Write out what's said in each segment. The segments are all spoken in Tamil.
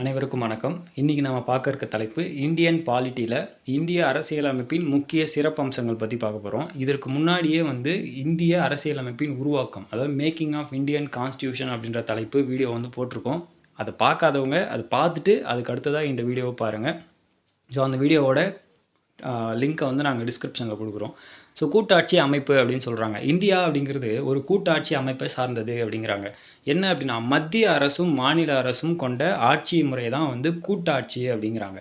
அனைவருக்கும் வணக்கம். இன்றைக்கி நம்ம பார்க்க இருக்க தலைப்பு இந்தியன் பாலிட்டியில் இந்திய அரசியலமைப்பின் முக்கிய சிறப்பம்சங்கள் பற்றி பார்க்க போகிறோம் இதற்கு முன்னாடியே வந்து இந்திய அரசியலமைப்பின் உருவாக்கம் அதாவது மேக்கிங் ஆஃப் இந்தியன் கான்ஸ்டியூஷன் அப்படின்ற தலைப்பு வீடியோ வந்து போட்டிருக்கோம். அதை பார்க்காதவங்க அதை பார்த்துட்டு அதுக்கு அடுத்ததாக இந்த வீடியோவை பாருங்கள் ஸோ அந்த வீடியோவோட லிங்க்கை வந்து நாங்கள் டிஸ்கிரிப்ஷனில் கொடுக்குறோம். ஸோ கூட்டாட்சி அமைப்பு அப்படின்னு சொல்கிறாங்க இந்தியா அப்படிங்கிறது ஒரு கூட்டாட்சி அமைப்பை சார்ந்தது அப்படிங்கிறாங்க. என்ன அப்படின்னா மத்திய அரசும் மாநில அரசும் கொண்ட ஆட்சி முறை தான் வந்து கூட்டாட்சி அப்படிங்கிறாங்க.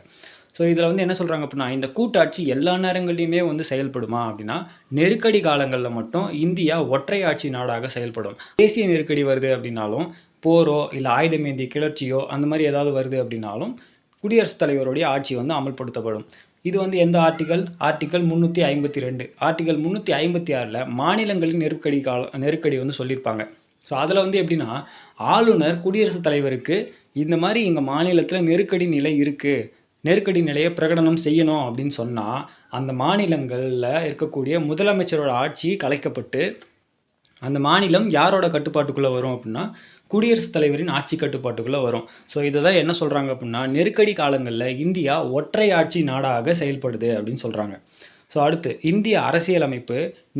ஸோ இதில் வந்து என்ன சொல்கிறாங்க அப்படின்னா இந்த கூட்டாட்சி எல்லா நேரங்கள்லையுமே வந்து செயல்படுமா அப்படின்னா நெருக்கடி காலங்களில் மட்டும் இந்தியா ஒற்றை ஆட்சி நாடாக செயல்படும். தேசிய நெருக்கடி வருது அப்படின்னாலும் போரோ இல்லை ஆயுதமேந்திய கிளர்ச்சியோ அந்த மாதிரி ஏதாவது வருது அப்படின்னாலும் குடியரசுத் தலைவருடைய ஆட்சி வந்து அமல்படுத்தப்படும். இது வந்து எந்த ஆர்டிக்கல் ஆர்டிக்கல் முந்நூற்றி ஐம்பத்தி ரெண்டு. ஆர்டிக்கல் முந்நூற்றி ஐம்பத்தி ஆறில் மாநிலங்களின் நெருக்கடி கால நெருக்கடி வந்து சொல்லியிருப்பாங்க ஸோ அதில் வந்து எப்படின்னா ஆளுநர் குடியரசுத் தலைவருக்கு இந்த மாதிரி எங்கள் மாநிலத்தில் நெருக்கடி நிலை இருக்குது நெருக்கடி நிலையை பிரகடனம் செய்யணும் அப்படின்னு சொன்னால் அந்த மாநிலங்களில் இருக்கக்கூடிய முதலமைச்சரோட ஆட்சி கலைக்கப்பட்டு அந்த மாநிலம் யாரோட கட்டுப்பாட்டுக்குள்ளே வரும் அப்படின்னா குடியரசுத் தலைவரின் ஆட்சி கட்டுப்பாட்டுக்குள்ளே வரும். ஸோ இதை தான் என்ன சொல்கிறாங்க அப்படின்னா நெருக்கடி காலங்களில் இந்தியா ஒற்றை ஆட்சி நாடாக செயல்படுது அப்படின்னு சொல்கிறாங்க ஸோ அடுத்து இந்திய அரசியலமைப்பு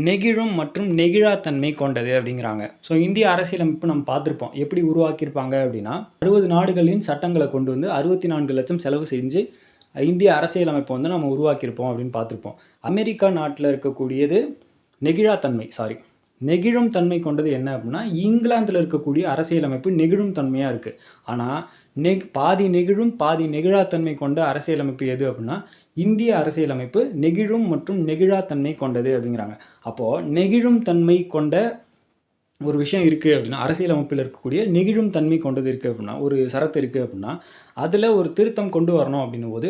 நெகிழும் மற்றும் நெகிழாத்தன்மை கொண்டது அப்படிங்கிறாங்க. ஸோ இந்திய அரசியலமைப்பு நம்ம பார்த்துருப்போம். எப்படி உருவாக்கியிருப்பாங்க அப்படின்னா அறுபது நாடுகளின் சட்டங்களை கொண்டு வந்து அறுபத்தி நான்கு லட்சம் செலவு செஞ்சு இந்திய அரசியலமைப்பை வந்து நம்ம உருவாக்கியிருப்போம் அப்படின்னு பார்த்துருப்போம். அமெரிக்கா நாட்டில் இருக்கக்கூடியது நெகிழாத்தன்மை சாரி நெகிழும் தன்மை கொண்டது என்ன அப்படின்னா இங்கிலாந்தில் இருக்கக்கூடிய அரசியலமைப்பு நெகிழும் தன்மையாக இருக்குது ஆனால் நெக் பாதி நெகிழும் பாதி நெகிழாத்தன்மை கொண்ட அரசியலமைப்பு எது அப்படின்னா இந்திய அரசியலமைப்பு நெகிழும் மற்றும் நெகிழாத்தன்மை கொண்டது அப்படிங்கிறாங்க. அப்போது நெகிழும் தன்மை கொண்ட ஒரு விஷயம் இருக்குது அப்படின்னா அரசியலமைப்பில் இருக்கக்கூடிய நெகிழும் தன்மை கொண்டது இருக்குது அப்படின்னா ஒரு சரத்து இருக்குது அப்படின்னா அதில் ஒரு திருத்தம் கொண்டு வரணும் அப்படின்னும் போது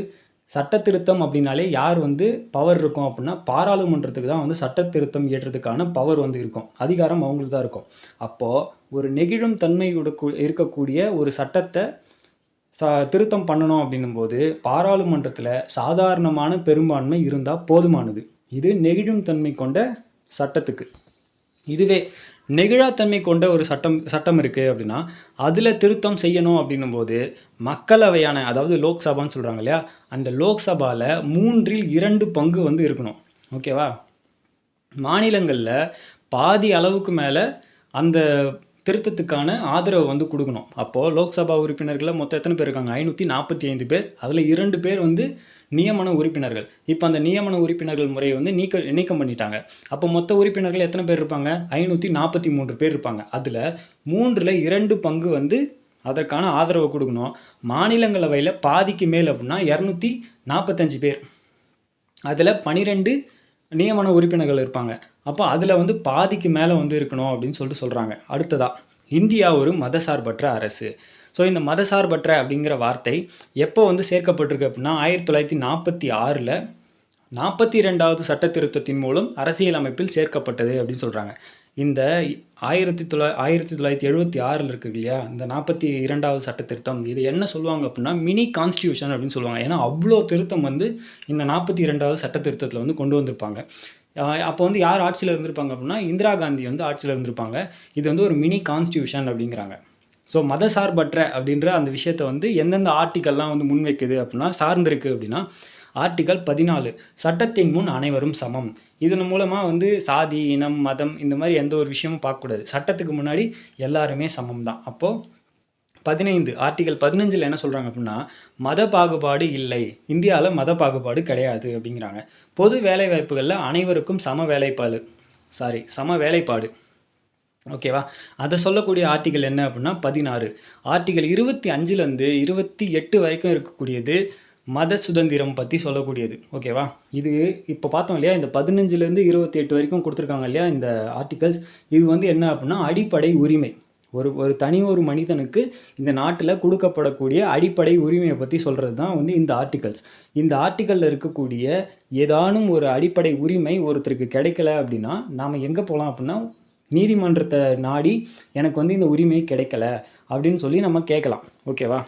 சட்ட திருத்தம் அப்படின்னாலே யார் வந்து பவர் இருக்கும் அப்படின்னா பாராளுமன்றத்துக்கு தான் வந்து சட்ட திருத்தம் இயற்றதுக்கான பவர் வந்து இருக்கும். அதிகாரம் அவங்களுக்கு தான் இருக்கும். அப்போது ஒரு நெகிழும் தன்மை இருக்கக்கூடிய ஒரு சட்டத்தை ச திருத்தம் பண்ணணும் அப்படின்னும் போது பாராளுமன்றத்தில் சாதாரணமான பெரும்பான்மை இருந்தால் போதுமானது. இது நெகிழும் தன்மை கொண்ட சட்டத்துக்கு. இதுவே நெகிழாத்தன்மை கொண்ட ஒரு சட்டம் சட்டம் இருக்குது அப்படின்னா அதில் திருத்தம் செய்யணும் அப்படின்னும் போது மக்களவையான அதாவது லோக்சபான்னு சொல்கிறாங்க இல்லையா? அந்த லோக்சபாவில் மூன்றில் இரண்டு பங்கு வந்து இருக்கணும். ஓகேவா? மாநிலங்களில் பாதி அளவுக்கு மேலே அந்த திருத்தத்துக்கான ஆதரவை வந்து கொடுக்கணும். அப்போது லோக்சபா உறுப்பினர்களில் மொத்தம் எத்தனை பேர் இருக்காங்க? ஐநூற்றி நாற்பத்தி ஐந்து பேர். அதில் இரண்டு பேர் வந்து நியமன உறுப்பினர்கள். இப்போ அந்த நியமன உறுப்பினர்கள் முறையை வந்து நீக்க நீக்கம் பண்ணிட்டாங்க. அப்போ மொத்த உறுப்பினர்கள் எத்தனை பேர் இருப்பாங்க? ஐநூற்றி நாற்பத்தி மூன்று பேர் இருப்பாங்க. அதில் மூன்றில் இரண்டு பங்கு வந்து அதற்கான ஆதரவை கொடுக்கணும். மாநிலங்களவையில் பாதிக்கு மேல் அப்படின்னா இரநூத்தி நாற்பத்தஞ்சு பேர். அதில் பனிரெண்டு நியமன உறுப்பினர்கள் இருப்பாங்க. அப்போ அதில் வந்து பாதிக்கு மேலே வந்து இருக்கணும் அப்படின்னு சொல்லிட்டு சொல்கிறாங்க அடுத்ததாக இந்தியா ஒரு மதசார்பற்ற அரசு. ஸோ இந்த மதசார்பற்ற அப்படிங்கிற வார்த்தை எப்போ வந்து சேர்க்கப்பட்டிருக்கு அப்படின்னா ஆயிரத்தி தொள்ளாயிரத்தி நாற்பத்தி ஆறில் நாற்பத்தி ரெண்டாவது சட்ட திருத்தத்தின் மூலம் அரசியல் அமைப்பில் சேர்க்கப்பட்டது அப்படின்னு சொல்கிறாங்க இந்த ஆயிரத்தி தொள்ளா ஆயிரத்தி தொள்ளாயிரத்தி எழுபத்தி ஆறில் இருக்குது இல்லையா? இந்த நாற்பத்தி இரண்டாவது சட்ட திருத்தம் இது என்ன சொல்லுவாங்க அப்படின்னா மினி கான்ஸ்டியூஷன் அப்படின்னு சொல்லுவாங்க. ஏன்னா அவ்வளோ திருத்தம் வந்து இந்த நாற்பத்தி இரண்டாவது சட்ட திருத்தத்தில் வந்து கொண்டு வந்திருப்பாங்க. அப்போ வந்து யார் ஆட்சியில் இருந்திருப்பாங்க அப்படின்னா இந்திரா காந்தி வந்து ஆட்சியில் இருந்திருப்பாங்க. இது வந்து ஒரு மினி கான்ஸ்டியூஷன் அப்படிங்கிறாங்க ஸோ மத சார்பற்ற அப்படின்ற அந்த விஷயத்தை வந்து எந்தெந்த ஆர்டிக்கல்லாம் வந்து முன்வைக்குது அப்படின்னா சார்ந்திருக்கு அப்படின்னா ஆர்டிகல் பதினாலு. சட்டத்தின் முன் அனைவரும் சமம். இதன் மூலமாக வந்து சாதி இனம் மதம் இந்த மாதிரி எந்த ஒரு விஷயமும் பார்க்கக்கூடாது. சட்டத்துக்கு முன்னாடி எல்லாருமே சமம் தான் அப்போது பதினைந்து. ஆர்டிகல் பதினஞ்சில் என்ன சொல்கிறாங்க அப்படின்னா மத பாகுபாடு இல்லை. இந்தியாவில் மத பாகுபாடு கிடையாது அப்படிங்கிறாங்க. பொது வேலைவாய்ப்புகளில் அனைவருக்கும் சம வேலைப்பாடு. சாரி சம வேலைப்பாடு. ஓகேவா அதை சொல்லக்கூடிய ஆர்டிகல் என்ன அப்படின்னா பதினாறு. ஆர்டிகல் இருபத்தி அஞ்சுலேருந்து இருபத்தி எட்டு வரைக்கும் இருக்கக்கூடியது மத சுதந்திரம் பற்றி சொல்லக்கூடியது. ஓகேவா இது இப்போ பார்த்தோம் இல்லையா? இந்த பதினஞ்சுலேருந்து இருபத்தி எட்டு வரைக்கும் கொடுத்துருக்காங்க இல்லையா? இந்த ஆர்டிகல்ஸ் இது வந்து என்ன அப்படின்னா அடிப்படை உரிமை. ஒரு ஒரு தனி ஒரு மனிதனுக்கு இந்த நாட்டில் கொடுக்கப்படக்கூடிய அடிப்படை உரிமையை பற்றி சொல்கிறது தான் வந்து இந்த ஆர்டிகல்ஸ் இந்த ஆர்டிக்கலில் இருக்கக்கூடிய ஏதானும் ஒரு அடிப்படை உரிமை ஒருத்தருக்கு கிடைக்கல அப்படின்னா நாம் எங்கே போகலாம் அப்படின்னா நீதிமன்றத்தை நாடி எனக்கு வந்து இந்த உரிமை கிடைக்கல அப்படின்னு சொல்லி நம்ம கேட்கலாம். ஓகேவா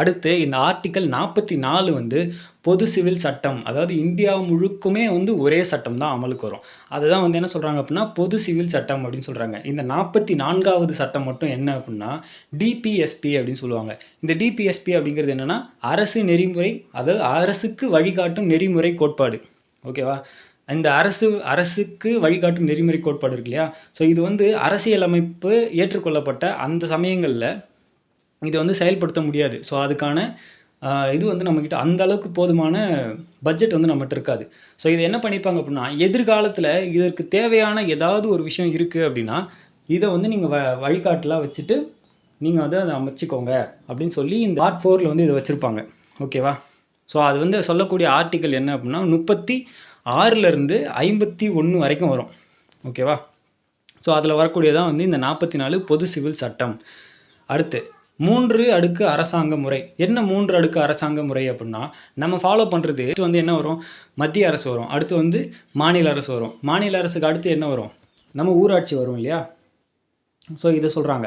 அடுத்து இந்த ஆர்டிக்கல் நாற்பத்தி நாலு வந்து பொது சிவில் சட்டம் அதாவது இந்தியா முழுக்குமே வந்து ஒரே சட்டம் தான் அமலுக்கு வரும். அதுதான் வந்து என்ன சொல்கிறாங்க அப்படின்னா பொது சிவில் சட்டம் அப்படின்னு சொல்கிறாங்க இந்த நாற்பத்தி நான்காவது சட்டம் மட்டும் என்ன அப்படின்னா டிபிஎஸ்பி அப்படின்னு சொல்லுவாங்க. இந்த டிபிஎஸ்பி அப்படிங்கிறது என்னென்னா அரசு நெறிமுறை அதாவது அரசுக்கு வழிகாட்டும் நெறிமுறை கோட்பாடு. ஓகேவா இந்த அரசு அரசுக்கு வழிகாட்டும் நெறிமுறை கோட்பாடு இருக்கு இல்லையா? ஸோ இது வந்து அரசியலமைப்பு ஏற்றுக்கொள்ளப்பட்ட அந்த சமயங்களில் இதை வந்து செயல்படுத்த முடியாது. ஸோ அதுக்கான இது வந்து நம்மக்கிட்ட அந்த அளவுக்கு போதுமான பட்ஜெட் வந்து நம்மகிட்ட இருக்காது. ஸோ இதை என்ன பண்ணியிருப்பாங்க அப்படின்னா எதிர்காலத்தில் இதற்கு தேவையான ஏதாவது ஒரு விஷயம் இருக்குது அப்படின்னா இதை வந்து நீங்கள் வ வழிகாட்டலாக வச்சுட்டு நீங்கள் வந்து அதை அமைச்சிக்கோங்க அப்படின்னு சொல்லி இந்த பார்ட் ஃபோரில் வந்து இதை வச்சுருப்பாங்க. ஓகேவா ஸோ அது வந்து சொல்லக்கூடிய ஆர்டிக்கல் என்ன அப்படின்னா முப்பத்தி ஆறுலேருந்து ஐம்பத்தி ஒன்று வரைக்கும் வரும். ஓகேவா ஸோ அதில் வரக்கூடியதான் வந்து இந்த நாற்பத்தி நாலு பொது சிவில் சட்டம். அடுத்து மூன்று அடுக்கு அரசாங்க முறை. என்ன மூன்று அடுக்கு அரசாங்க முறை அப்படின்னா நம்ம ஃபாலோ பண்ணுறது வந்து என்ன வரும்? மத்திய அரசு வரும். அடுத்து வந்து மாநில அரசு வரும். மாநில அரசுக்கு அடுத்து என்ன வரும்? நம்ம ஊராட்சி வரும் இல்லையா? ஸோ இதை சொல்கிறாங்க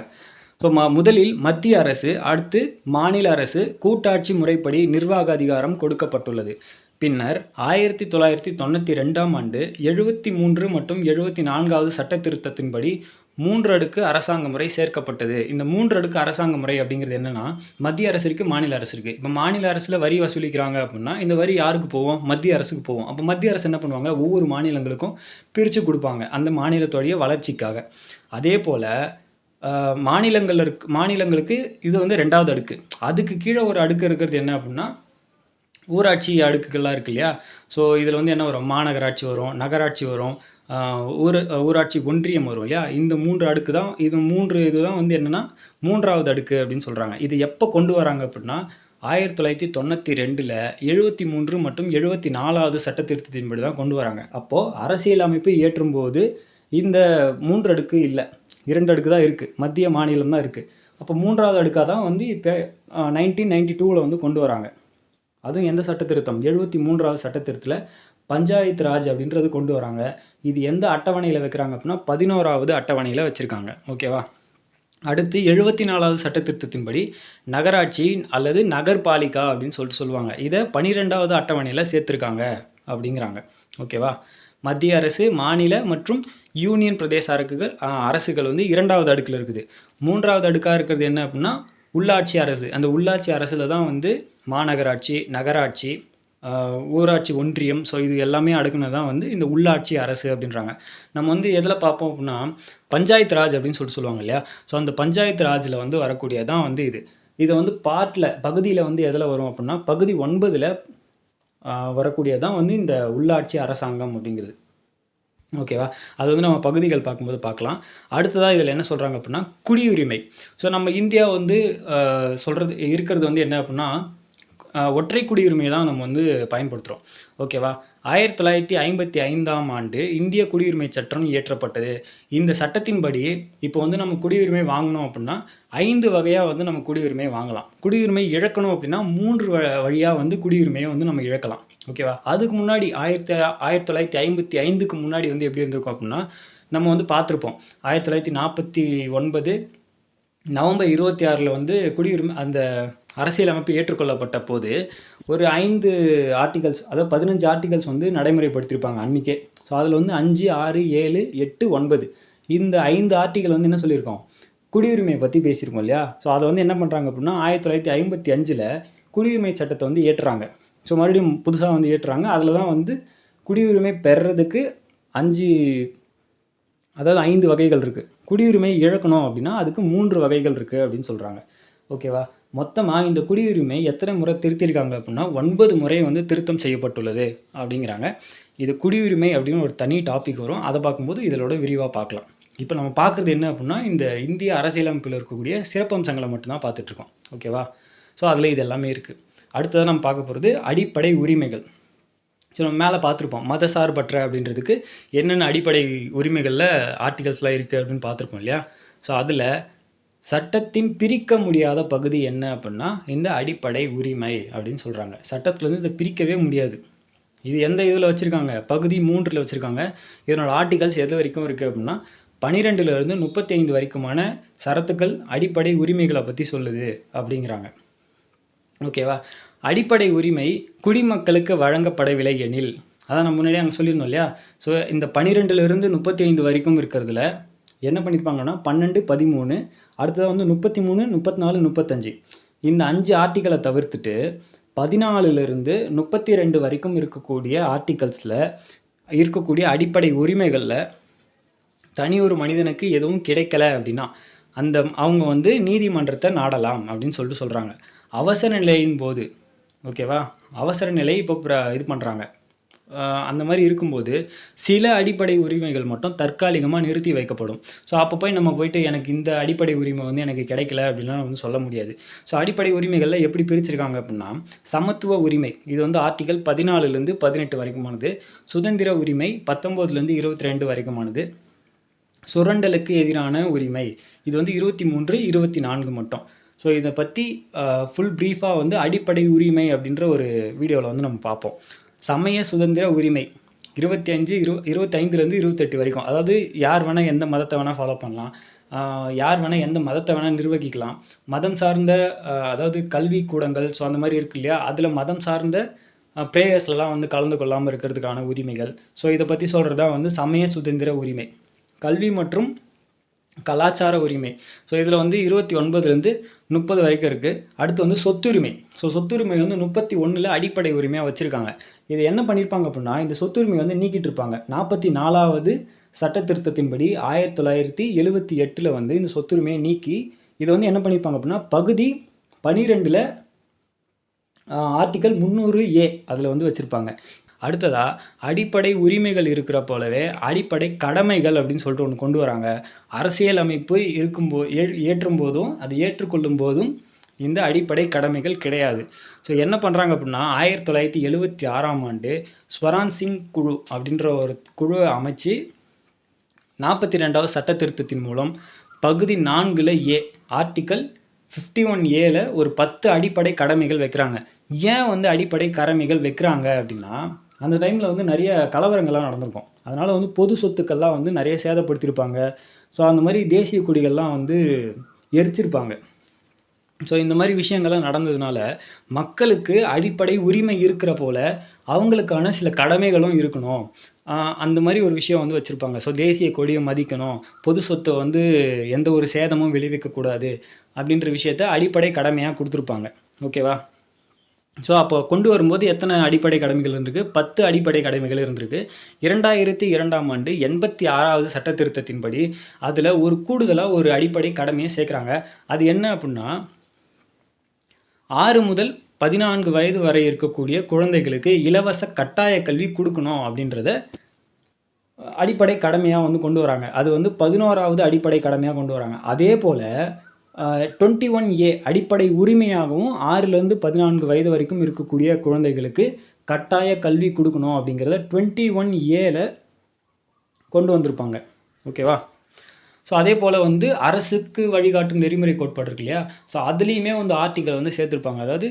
ஸோ ம முதலில் மத்திய அரசு அடுத்து மாநில அரசு கூட்டாட்சி முறைப்படி நிர்வாக அதிகாரம் கொடுக்கப்பட்டுள்ளது. பின்னர் ஆயிரத்தி தொள்ளாயிரத்தி தொண்ணூற்றி ரெண்டாம் ஆண்டு எழுபத்தி மூன்று மற்றும் எழுபத்தி நான்காவது சட்ட திருத்தத்தின்படி மூன்று அடுக்கு அரசாங்க முறை சேர்க்கப்பட்டது. இந்த மூன்று அடுக்கு அரசாங்க முறை அப்படிங்கிறது என்னன்னா மத்திய அரசு இருக்குது மாநில அரசு இருக்குது இப்போ மாநில அரசில் வரி வசூலிக்கிறாங்க அப்படின்னா இந்த வரி யாருக்கு போவோம்? மத்திய அரசுக்கு போவோம். அப்போ மத்திய அரசு என்ன பண்ணுவாங்க? ஒவ்வொரு மாநிலங்களுக்கும் பிரித்து கொடுப்பாங்க அந்த மாநிலத்தோடைய வளர்ச்சிக்காக. அதே போல் மாநிலங்கள் இருக்கு மாநிலங்களுக்கு இது வந்து ரெண்டாவது அடுக்கு. அதுக்கு கீழே ஒரு அடுக்கு இருக்கிறது என்ன அப்படின்னா ஊராட்சி அடுக்குகள்லாம் இருக்கு இல்லையா? ஸோ இதில் வந்து என்ன வரும்? மாநகராட்சி வரும் நகராட்சி வரும் ஊர் ஊராட்சி ஒன்றியம் வரும் இல்லையா? இந்த மூன்று அடுக்கு தான் இது மூன்று இதுதான் வந்து என்னென்னா மூன்றாவது அடுக்கு அப்படின்னு சொல்கிறாங்க இது எப்போ கொண்டு வராங்க அப்படின்னா ஆயிரத்தி தொள்ளாயிரத்தி தொண்ணூற்றி ரெண்டில் எழுபத்தி மூன்று மற்றும் எழுபத்தி நாலாவது சட்ட திருத்தத்தின்படி தான் கொண்டு வராங்க. அப்போது அரசியலமைப்பு இயற்றும் போது இந்த மூன்று அடுக்கு இல்லை. இரண்டு அடுக்கு தான் இருக்குது மத்திய மாநிலம் தான் இருக்குது அப்போ மூன்றாவது அடுக்காக தான் வந்து இப்போ நைன்டீன் நைன்டி டூவில் வந்து கொண்டு வராங்க. அதுவும் எந்த சட்டத்திருத்தம்? எழுபத்தி மூன்றாவது சட்டத்திருத்தத்தில் பஞ்சாயத்து ராஜ் அப்படின்றது கொண்டு வராங்க. இது எந்த அட்டவணையில் வைக்கிறாங்க அப்படின்னா பதினோராவது அட்டவணையில் வச்சுருக்காங்க. ஓகேவா அடுத்து எழுபத்தி நாலாவது சட்டத்திருத்தத்தின்படி நகராட்சி அல்லது நகர்பாலிகா அப்படின்னு சொல்லிட்டு சொல்லுவாங்க. இதை பனிரெண்டாவது அட்டவணையில் சேர்த்துருக்காங்க அப்படிங்கிறாங்க. ஓகேவா மத்திய அரசு மாநில மற்றும் யூனியன் பிரதேச அரசுகள் அரசுகள் வந்து இரண்டாவது அடுக்கில் இருக்குது. மூன்றாவது அடுக்காக இருக்கிறது என்ன அப்படின்னா உள்ளாட்சி அரசு. அந்த உள்ளாட்சி அரசில் தான் வந்து மாநகராட்சி நகராட்சி ஊராட்சி ஒன்றியம் ஸோ இது எல்லாமே அடுக்குனது தான் வந்து இந்த உள்ளாட்சி அரசு அப்படின்றாங்க. நம்ம வந்து எதில் பார்ப்போம் அப்படின்னா பஞ்சாயத்து ராஜ் அப்படின்னு சொல்லிட்டு சொல்லுவாங்க இல்லையா? ஸோ அந்த பஞ்சாயத்து ராஜில் வந்து வரக்கூடியதான் வந்து இது. இதை வந்து பாட்டில் பகுதியில் வந்து எதில் வரும் அப்படின்னா பகுதி ஒன்பதில் வரக்கூடியதான் வந்து இந்த உள்ளாட்சி அரசாங்கம் அப்படிங்கிறது. ஓகேவா அது வந்து நம்ம பகுதிகள் பார்க்கும்போது பார்க்கலாம். அடுத்ததாக இதில் என்ன சொல்கிறாங்க அப்படின்னா குடியுரிமை. ஸோ நம்ம இந்தியா வந்து சொல்கிறது இருக்கிறது வந்து என்ன அப்படின்னா ஒற்றை குடியுரிமையை தான் நம்ம வந்து பயன்படுத்துகிறோம் ஓகேவா? ஆயிரத்தி தொள்ளாயிரத்தி ஐம்பத்தி ஐந்தாம் ஆண்டு இந்திய குடியுரிமை சட்டம் இயற்றப்பட்டது. இந்த சட்டத்தின்படி இப்போ வந்து நம்ம குடியுரிமை வாங்கணும் அப்படின்னா ஐந்து வகையாக வந்து நம்ம குடியுரிமை வாங்கலாம். குடியுரிமை இழக்கணும் அப்படின்னா மூன்று வ வழியாக வந்து குடியுரிமையை வந்து நம்ம இழக்கலாம். ஓகேவா? அதுக்கு முன்னாடி ஆயிரத்தி ஆயிரத்தி தொள்ளாயிரத்தி ஐம்பத்தி ஐந்துக்கு முன்னாடி வந்து எப்படி இருந்திருக்கும் அப்படின்னா நம்ம வந்து பார்த்துருப்போம். ஆயிரத்தி தொள்ளாயிரத்தி நாற்பத்தி ஒன்பது நவம்பர் இருபத்தி ஆறில் வந்து குடியுரிமை அந்த அரசியலமைப்பு ஏற்றுக்கொள்ளப்பட்ட போது ஒரு ஐந்து ஆர்டிகல்ஸ் அதாவது பதினஞ்சு ஆர்டிகல்ஸ் வந்து நடைமுறைப்படுத்தியிருப்பாங்க அன்றைக்கே ஸோ அதில் வந்து அஞ்சு ஆறு ஏழு எட்டு ஒன்பது. இந்த ஐந்து ஆர்டிகல் வந்து என்ன சொல்லியிருக்கோம்? குடியுரிமையை பற்றி பேசியிருக்கோம் இல்லையா? ஸோ அதை வந்து என்ன பண்ணுறாங்க அப்படின்னா ஆயிரத்தி தொள்ளாயிரத்தி ஐம்பத்தி அஞ்சில் குடியுரிமை சட்டத்தை வந்து ஏற்றுறாங்க. ஸோ மறுபடியும் புதுசாக வந்து ஏற்றுறாங்க. அதில் தான் வந்து குடியுரிமை பெறுறதுக்கு அஞ்சு அதாவது ஐந்து வகைகள் இருக்குது குடியுரிமை இழக்கணும் அப்படின்னா அதுக்கு மூன்று வகைகள் இருக்குது அப்படின்னு சொல்கிறாங்க ஓகேவா மொத்தமாக இந்த குடியுரிமை எத்தனை முறை திருத்தியிருக்காங்க அப்படின்னா ஒன்பது முறை வந்து திருத்தம் செய்யப்பட்டுள்ளது அப்படிங்கிறாங்க. இது குடியுரிமை அப்படின்னு ஒரு தனி டாபிக் வரும். அதை பார்க்கும்போது இதோட விரிவாக பார்க்கலாம். இப்போ நம்ம பார்க்குறது என்ன அப்படின்னா இந்த இந்திய அரசியலமைப்பில் இருக்கக்கூடிய சிறப்பம்சங்களை மட்டும்தான் பார்த்துட்ருக்கோம். ஓகேவா ஸோ அதில் இது எல்லாமே இருக்குது அடுத்ததாக நம்ம பார்க்க போகிறது அடிப்படை உரிமைகள். ஸோ நம்ம மேலே பார்த்துருப்போம். மத சார்பற்ற அப்படின்றதுக்கு என்னென்ன அடிப்படை உரிமைகளில் ஆர்டிகல்ஸ்லாம் இருக்குது அப்படின்னு பார்த்துருப்போம் இல்லையா? ஸோ அதில் சட்டத்தின் பிரிக்க முடியாத பகுதி என்ன அப்படின்னா இந்த அடிப்படை உரிமை அப்படின்னு சொல்கிறாங்க சட்டத்துலேருந்து இதை பிரிக்கவே முடியாது. இது எந்த இதில் வச்சுருக்காங்க? பகுதி மூன்றில் வச்சுருக்காங்க. இதனோட ஆர்டிகல்ஸ் எது வரைக்கும் இருக்குது அப்படின்னா பன்னிரெண்டுல முப்பத்தி ஐந்து வரைக்குமான சரத்துக்கள் அடிப்படை உரிமைகளை பற்றி சொல்லுது அப்படிங்கிறாங்க. ஓகேவா அடிப்படை உரிமை குடிமக்களுக்கு வழங்கப்படவில்லை எனில். அதான் நம்ம முன்னாடியே அங்கே சொல்லியிருந்தோம் இல்லையா? ஸோ இந்த பன்னிரெண்டுலேருந்து முப்பத்தி ஐந்து வரைக்கும் இருக்கிறதுல என்ன பண்ணியிருப்பாங்கன்னா பன்னெண்டு பதிமூணு அடுத்தது வந்து முப்பத்தி மூணு முப்பத்தி நாலு முப்பத்தஞ்சு. இந்த அஞ்சு ஆர்டிக்கலை தவிர்த்துட்டு பதினாலுலேருந்து முப்பத்தி ரெண்டு வரைக்கும் இருக்கக்கூடிய ஆர்டிகல்ஸில் இருக்கக்கூடிய அடிப்படை உரிமைகளில் தனி ஒரு மனிதனுக்கு எதுவும் கிடைக்கல அப்படின்னா அந்த அவங்க வந்து நீதிமன்றத்தை நாடலாம் அப்படின்னு சொல்லிட்டு சொல்கிறாங்க அவசர நிலையின் போது ஓகேவா அவசர நிலை இப்போ இது பண்ணுறாங்க அந்த மாதிரி இருக்கும்போது சில அடிப்படை உரிமைகள் மட்டும் தற்காலிகமாக நிறுத்தி வைக்கப்படும். ஸோ அப்போ போய் நம்ம போயிட்டு எனக்கு இந்த அடிப்படை உரிமை வந்து எனக்கு கிடைக்கல அப்படின்லாம் வந்து சொல்ல முடியாது. ஸோ அடிப்படை உரிமைகளில் எப்படி பிரிச்சிருக்காங்க அப்படின்னா சமத்துவ உரிமை இது வந்து ஆர்டிகல் பதினாலுலேருந்து பதினெட்டு வரைக்குமானது. சுதந்திர உரிமை பத்தொம்போதுலேருந்து இருபத்தி ரெண்டு வரைக்குமானது. சுரண்டலுக்கு எதிரான உரிமை இது வந்து இருபத்தி மூன்று இருபத்தி நான்கு மட்டும் ஸோ இதை பற்றி ஃபுல் ப்ரீஃபாக வந்து அடிப்படை உரிமை அப்படின்ற ஒரு வீடியோவில் வந்து நம்ம பார்ப்போம். சமய சுதந்திர உரிமை. இருபத்தி அஞ்சு இரு இருபத்தைந்துலேருந்து இருபத்தெட்டு வரைக்கும். அதாவது யார் வேணால் எந்த மதத்தை வேணால் ஃபாலோ பண்ணலாம். யார் வேணால் எந்த மதத்தை வேணால் நிர்வகிக்கலாம். மதம் சார்ந்த அதாவது கல்வி கூடங்கள் ஸோ அந்த மாதிரி இருக்கு இல்லையா? அதில் மதம் சார்ந்த ப்ரேயர்ஸ்லாம் வந்து கலந்து கொள்ளாமல் இருக்கிறதுக்கான உரிமைகள். ஸோ இதை பற்றி சொல்கிறது தான் வந்து சமய சுதந்திர உரிமை. கல்வி மற்றும் கலாச்சார உரிமை. ஸோ இதில் வந்து இருபத்தி ஒன்பதுலேருந்து முப்பது வரைக்கும் இருக்குது அடுத்து வந்து சொத்துரிமை. ஸோ சொத்துரிமை வந்து முப்பத்தி ஒன்றில் அடிப்படை உரிமையாக வச்சுருக்காங்க. இது என்ன பண்ணியிருப்பாங்க அப்படின்னா இந்த சொத்துரிமை வந்து நீக்கிட்டு இருப்பாங்க நாற்பத்தி நாலாவது சட்ட திருத்தத்தின்படி ஆயிரத்தி தொள்ளாயிரத்தி எழுபத்தி எட்டில் வந்து இந்த சொத்துரிமையை நீக்கி இதை வந்து என்ன பண்ணியிருப்பாங்க அப்படின்னா பகுதி பனிரெண்டில் ஆர்டிக்கல் முந்நூறு ஏ அதில் வந்து வச்சுருப்பாங்க. அடுத்ததாக அடிப்படை உரிமைகள் இருக்கிற போலவே அடிப்படை கடமைகள் அப்படின்னு சொல்லிட்டு ஒன்று கொண்டு வராங்க. அரசியல் அமைப்பு இருக்கும்போ ஏ ஏற்றும் போதும் அது ஏற்றுக்கொள்ளும் போதும் இந்த அடிப்படை கடமைகள் கிடையாது. ஸோ என்ன பண்ணுறாங்க அப்படின்னா ஆயிரத்தி தொள்ளாயிரத்தி எழுபத்தி ஆறாம் ஆண்டு ஸ்வரான் சிங் குழு அப்படின்ற ஒரு குழுவை அமைச்சு நாற்பத்தி ரெண்டாவது சட்ட திருத்தத்தின் மூலம் பகுதி நான்கில் ஏ ஆர்டிக்கல் ஃபிஃப்டி ஒன் ஏல ஒரு பத்து அடிப்படை கடமைகள் வைக்கிறாங்க. ஏன் வந்து அடிப்படை கடமைகள் வைக்கிறாங்க அப்படின்னா அந்த டைமில் வந்து நிறைய கலவரங்கள்லாம் நடந்திருக்கும். அதனால் வந்து பொது சொத்துக்கள்லாம் வந்து நிறைய சேதப்படுத்தியிருப்பாங்க. ஸோ அந்த மாதிரி தேசிய கொடிகள்லாம் வந்து எரிச்சிருப்பாங்க. ஸோ இந்த மாதிரி விஷயங்கள்லாம் நடந்ததுனால மக்களுக்கு அடிப்படை உரிமை இருக்கிற போல அவங்களுக்கான சில கடமைகளும் இருக்கணும். அந்த மாதிரி ஒரு விஷயம் வந்து வச்சுருப்பாங்க. ஸோ தேசிய கொடியை மதிக்கணும். பொது சொத்தை வந்து எந்த ஒரு சேதமும் விளைவிக்கக்கூடாது அப்படின்ற விஷயத்த அடிப்படை கடமையாக கொடுத்துருப்பாங்க. ஓகேவா ஸோ அப்போ கொண்டு வரும்போது எத்தனை அடிப்படை கடமைகள் இருந்திருக்கு? பத்து அடிப்படை கடமைகள் இருந்திருக்கு. இரண்டாயிரத்தி இரண்டாம் ஆண்டு எண்பத்தி ஆறாவது சட்ட திருத்தத்தின்படி அதில் ஒரு கூடுதலாக ஒரு அடிப்படை கடமையை சேர்க்குறாங்க. அது என்ன அப்படின்னா ஆறு முதல் பதினான்கு வயது வரை இருக்கக்கூடிய குழந்தைகளுக்கு இலவச கட்டாய கல்வி கொடுக்கணும் அப்படின்றத அடிப்படை கடமையாக வந்து கொண்டு வராங்க. அது வந்து பதினோராவது அடிப்படை கடமையாக கொண்டு வராங்க. அதே போல் டுவெண்ட்டி ஒன் ஏ அடிப்படை உரிமையாகவும் ஆறுலேருந்து பதினான்கு வயது வரைக்கும் இருக்கக்கூடிய குழந்தைகளுக்கு கட்டாய கல்வி கொடுக்கணும் அப்படிங்கிறத டுவெண்ட்டி ஒன் ஏல கொண்டு வந்திருப்பாங்க. ஓகேவா? ஸோ அதே போல் வந்து அரசுக்கு வழிகாட்டும் நெறிமுறை கோட்பாடு இருக்கு இல்லையா? ஸோ அதுலேயுமே வந்து ஆர்டிக்கல் வந்து சேர்த்துருப்பாங்க. அதாவது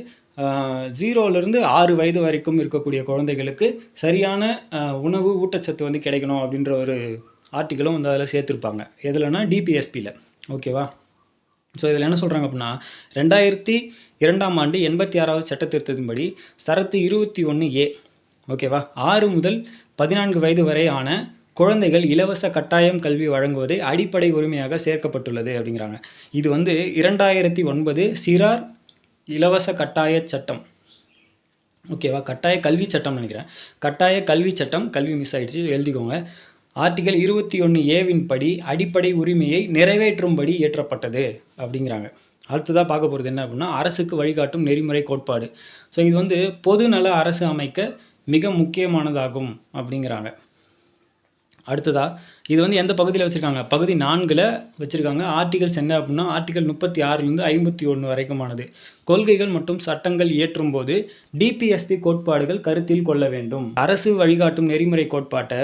ஜீரோலேருந்து ஆறு வயது வரைக்கும் இருக்கக்கூடிய குழந்தைகளுக்கு சரியான உணவு ஊட்டச்சத்து வந்து கிடைக்கணும் அப்படின்ற ஒரு ஆர்டிக்கலும் வந்து அதில் சேர்த்துருப்பாங்க. எதுலனா டிபிஎஸ்பியில் ஓகேவா ஸோ இதில் என்ன சொல்கிறாங்க அப்படின்னா ரெண்டாயிரத்தி இரண்டாம் ஆண்டு எண்பத்தி ஆறாவது சட்ட திருத்தத்தின்படி சரத்து இருபத்தி ஒன்று ஏ ஓகேவா ஆறு முதல் பதினான்கு வயது வரை ஆன குழந்தைகள் இலவச கட்டாயம் கல்வி வழங்குவதை அடிப்படை உரிமையாக சேர்க்கப்பட்டுள்ளது அப்படிங்கிறாங்க. இது வந்து இரண்டாயிரத்தி ஒன்பது சிறார் இலவச கட்டாய சட்டம். ஓகேவா கட்டாய கல்வி சட்டம் நினைக்கிறேன். கட்டாய கல்வி சட்டம் கல்வி மிஸ் ஆயிடுச்சு. எழுதிக்கோங்க. ஆர்டிகல் இருபத்தி ஒன்று ஏவின் படி அடிப்படை உரிமையை நிறைவேற்றும்படி இயற்றப்பட்டது அப்படிங்கிறாங்க. அடுத்ததாக பார்க்க போகிறது என்ன அப்படின்னா அரசுக்கு வழிகாட்டும் நெறிமுறை கோட்பாடு. ஸோ இது வந்து பொதுநல அரசு அமைக்க மிக முக்கியமானதாகும் அப்படிங்கிறாங்க. அடுத்ததா இது வந்து எந்த பகுதியில் வச்சுருக்காங்க? பகுதி நான்கில் வச்சுருக்காங்க. ஆர்டிகல்ஸ் என்ன அப்படின்னா ஆர்டிகல் முப்பத்தி ஆறுலேருந்து ஐம்பத்தி ஒன்று வரைக்குமானது. கொள்கைகள் மற்றும் சட்டங்கள் இயற்றும் போது டிபிஎஸ்பி கோட்பாடுகள் கருத்தில் கொள்ள வேண்டும். அரசு வழிகாட்டும் நெறிமுறை கோட்பாட்டை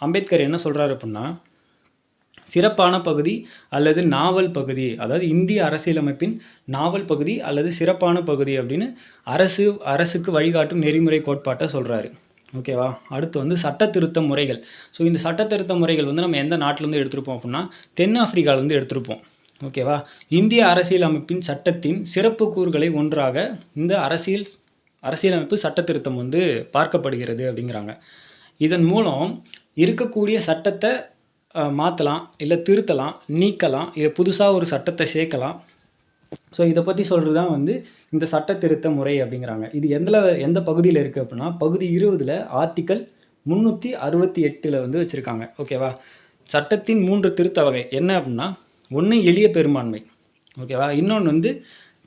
அம்பேத்கர் என்ன சொல்கிறார் அப்படின்னா சிறப்பான பகுதி அல்லது நாவல் பகுதி அதாவது இந்திய அரசியலமைப்பின் நாவல் பகுதி அல்லது சிறப்பான பகுதி அப்படின்னு அரசு அரசுக்கு வழிகாட்டும் நெறிமுறை கோட்பாட்டை சொல்கிறாரு ஓகேவா அடுத்து வந்து சட்ட திருத்த முறைகள். ஸோ இந்த சட்ட திருத்த முறைகள் வந்து நம்ம எந்த நாட்டிலேருந்து எடுத்திருப்போம் அப்படின்னா தென்னாப்பிரிக்காலேருந்து எடுத்திருப்போம். ஓகேவா இந்திய அரசியலமைப்பின் சட்டத்தின் சிறப்பு கூறுகளை ஒன்றாக இந்த அரசியல் அரசியலமைப்பு சட்ட திருத்தம் வந்து பார்க்கப்படுகிறது அப்படிங்கிறாங்க இதன் மூலம் இருக்கக்கூடிய சட்டத்தை மாற்றலாம் இல்லை திருத்தலாம் நீக்கலாம் இல்லை புதுசாக ஒரு சட்டத்தை சேர்க்கலாம் ஸோ இதை பற்றி சொல்கிறது தான் வந்து இந்த சட்ட திருத்த முறை அப்படிங்கிறாங்க. இது எந்தில் எந்த பகுதியில் இருக்குது அப்படின்னா பகுதி இருபதில் ஆர்டிக்கல் முந்நூற்றி அறுபத்தி எட்டில் வந்து வச்சுருக்காங்க. ஓகேவா சட்டத்தின் மூன்று திருத்த வகை. என்ன அப்படின்னா ஒன்று எளிய பெரும்பான்மை. ஓகேவா இன்னொன்று வந்து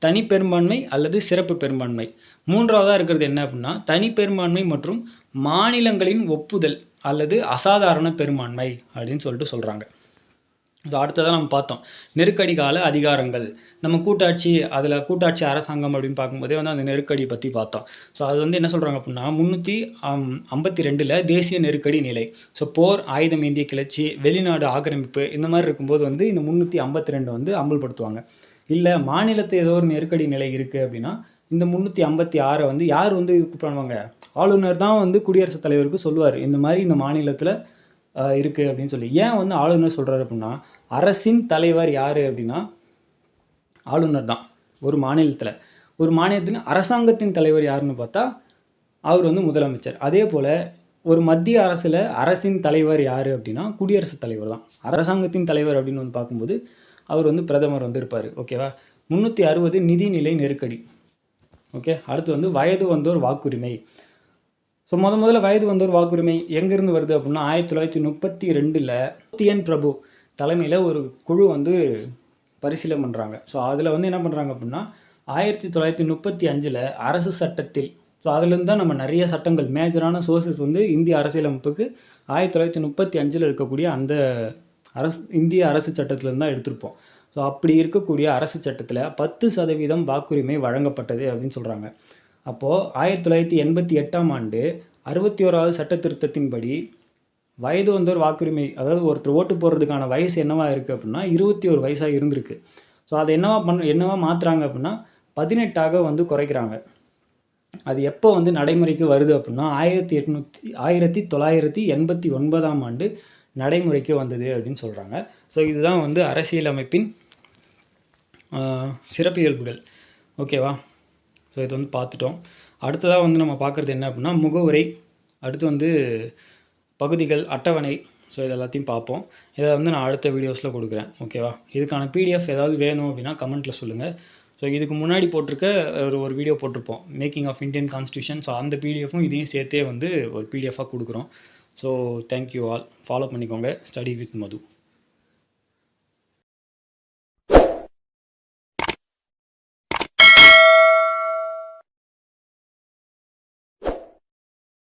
தனி பெரும்பான்மை அல்லது சிறப்பு பெரும்பான்மை. மூன்றாவதாக இருக்கிறது என்ன அப்படின்னா தனி பெரும்பான்மை மற்றும் மாநிலங்களின் ஒப்புதல் அல்லது அசாதாரண பெரும்பான்மை அப்படின்னு சொல்லிட்டு சொல்கிறாங்க இது அடுத்ததாக நம்ம பார்த்தோம். நெருக்கடி கால அதிகாரங்கள். நம்ம கூட்டாட்சி அதில் கூட்டாட்சி அரசாங்கம் அப்படின்னு பார்க்கும்போதே வந்து அந்த நெருக்கடி பற்றி பார்த்தோம். ஸோ அது வந்து என்ன சொல்கிறாங்க அப்படின்னா முந்நூற்றி ஐம்பத்தி ரெண்டில் தேசிய நெருக்கடி நிலை. ஸோ போர் ஆயுதம் இந்திய கிளர்ச்சி வெளிநாடு ஆக்கிரமிப்பு இந்த மாதிரி இருக்கும்போது வந்து இந்த முந்நூற்றி ஐம்பத்தி ரெண்டு வந்து அமல்படுத்துவாங்க. இல்லை மாநிலத்து ஏதோ ஒரு நெருக்கடி நிலை இருக்குது அப்படின்னா இந்த முந்நூற்றி ஐம்பத்தி ஆறை வந்து யார் வந்து இது பண்ணுவாங்க ஆளுநர் தான் வந்து குடியரசுத் தலைவருக்கு சொல்லுவார். இந்த மாதிரி இந்த மாநிலத்தில் இருக்குது அப்படின்னு சொல்லி. ஏன் வந்து ஆளுநர் சொல்கிறாரு அப்படின்னா அரசின் தலைவர் யார் அப்படின்னா ஆளுநர் தான் ஒரு மாநிலத்தில். ஒரு மாநிலத்தின் அரசாங்கத்தின் தலைவர் யாருன்னு பார்த்தா அவர் வந்து முதலமைச்சர். அதே போல் ஒரு மத்திய அரசில் அரசின் தலைவர் யார் அப்படின்னா குடியரசுத் தலைவர் தான். அரசாங்கத்தின் தலைவர் அப்படின்னு வந்து பார்க்கும்போது அவர் வந்து பிரதமர் வந்து இருப்பார். ஓகேவா முந்நூற்றி அறுபது நிதிநிலை நெருக்கடி. ஓகே அடுத்து வந்து வயது வந்தோர் வாக்குரிமை. ஸோ முத முதல்ல வயது வந்தோர் வாக்குரிமை எங்கேருந்து வருது அப்படின்னா ஆயிரத்தி தொள்ளாயிரத்தி முப்பத்தி ரெண்டில் என் பிரபு தலைமையில் ஒரு குழு வந்து பரிசீலனை பண்ணுறாங்க ஸோ அதில் வந்து என்ன பண்ணுறாங்க அப்படின்னா ஆயிரத்தி தொள்ளாயிரத்தி முப்பத்தி அஞ்சில் அரசு சட்டத்தில் ஸோ அதுலேருந்து தான் நம்ம நிறைய சட்டங்கள் மேஜரான சோர்சஸ் வந்து இந்திய அரசியலமைப்புக்கு ஆயிரத்தி தொள்ளாயிரத்தி முப்பத்தி அஞ்சில் இருக்கக்கூடிய அந்த அரசு இந்திய அரசு சட்டத்திலேருந்து தான் எடுத்திருப்போம். ஸோ அப்படி இருக்கக்கூடிய அரசு சட்டத்தில் பத்து சதவீதம் வாக்குரிமை வழங்கப்பட்டது அப்படின்னு சொல்கிறாங்க அப்போது ஆயிரத்தி தொள்ளாயிரத்தி எண்பத்தி எட்டாம் ஆண்டு அறுபத்தி ஓராவது சட்ட திருத்தத்தின்படி வயது வந்தோர் வாக்குரிமை அதாவது ஒருத்தர் ஓட்டு போடுறதுக்கான வயசு என்னவா இருக்குது அப்படின்னா இருபத்தி ஒரு வயசாக இருந்திருக்கு. ஸோ அதை என்னவா பண்ண என்னவா மாற்றுறாங்க அப்படின்னா பதினெட்டாக வந்து குறைக்கிறாங்க. அது எப்போ வந்து நடைமுறைக்கு வருது அப்படின்னா ஆயிரத்தி எட்நூத்தி ஆயிரத்தி தொள்ளாயிரத்தி எண்பத்தி ஒன்பதாம் ஆண்டு நடைமுறைக்கு வந்தது அப்படின்னு சொல்கிறாங்க ஸோ இதுதான் வந்து அரசியலமைப்பின் சிறப்பியல்புகள். ஓகேவா ஸோ இது வந்து பார்த்துட்டோம். அடுத்ததாக வந்து நம்ம பார்க்குறது என்ன அப்படின்னா முகவுரை அடுத்து வந்து பகுதிகள் அட்டவணை. ஸோ இது எல்லாத்தையும் பார்ப்போம். இதை வந்து நான் அடுத்த வீடியோஸில் கொடுக்குறேன். ஓகேவா இதுக்கான பிடிஎஃப் ஏதாவது வேணும் அப்படின்னா கமெண்ட்டில் சொல்லுங்கள் ஸோ இதுக்கு முன்னாடி போட்டிருக்க ஒரு ஒரு வீடியோ போட்டிருப்போம். Making of Indian constitution so அந்த பிடிஎஃப்பும் இதையும் சேர்த்தே வந்து ஒரு பிடிஎஃபாக கொடுக்குறோம். So thank you all follow பண்ணிக்கோங்க. Study with Madhu